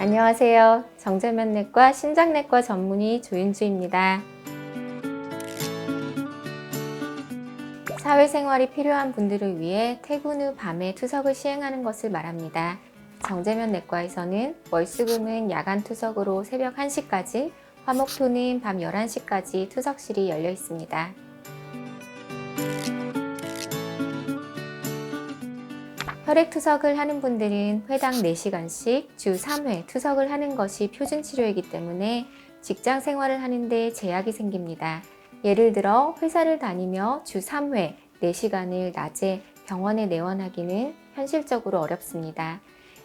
안녕하세요. 정제면내과 신장내과 전문의 조윤주입니다. 사회생활이 필요한 분들을 위해 퇴근 후 밤에 투석을 시행하는 것을 말합니다. 정제면 내과에서는 월수금은 야간 투석으로 새벽 1시까지, 화목토는 밤 11시까지 투석실이 열려 있습니다. 혈액 투석을 하는 분들은 회당 4시간씩 주 3회 투석을 하는 것이 표준 치료이기 때문에 직장 생활을 하는데 제약이 생깁니다. 예를 들어 회사를 다니며 주 3회 4시간을 낮에 병원에 내원하기는 현실적으로 어렵습니다.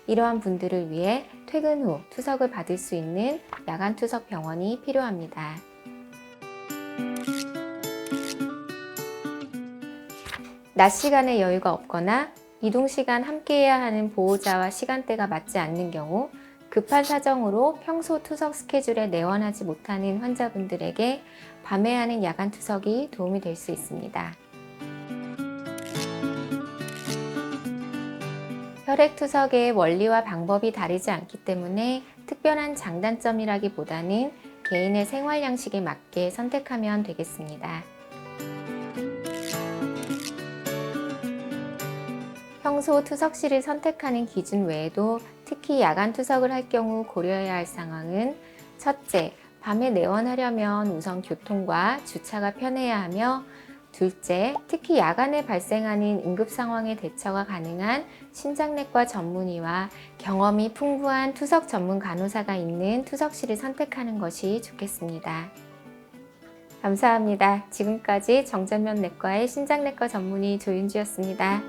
이러한 분들을 위해 퇴근 후 투석을 받을 수 있는 야간 투석 병원이 필요합니다. 낮 시간에 여유가 없거나 이동 시간 함께해야 하는 보호자와 시간대가 맞지 않는 경우 급한 사정으로 평소 투석 스케줄에 내원하지 못하는 환자분들에게 밤에 하는 야간 투석이 도움이 될 수 있습니다. 혈액 투석의 원리와 방법이 다르지 않기 때문에 특별한 장단점이라기보다는 개인의 생활 양식에 맞게 선택하면 되겠습니다. 평소 투석실을 선택하는 기준 외에도 특히 야간 투석을 할 경우 고려해야 할 상황은 첫째, 밤에 내원하려면 우선 교통과 주차가 편해야 하며 둘째, 특히 야간에 발생하는 응급 상황에 대처가 가능한 신장내과 전문의와 경험이 풍부한 투석 전문 간호사가 있는 투석실을 선택하는 것이 좋겠습니다. 감사합니다. 지금까지 정전면 내과의 신장내과 전문의 조윤주였습니다.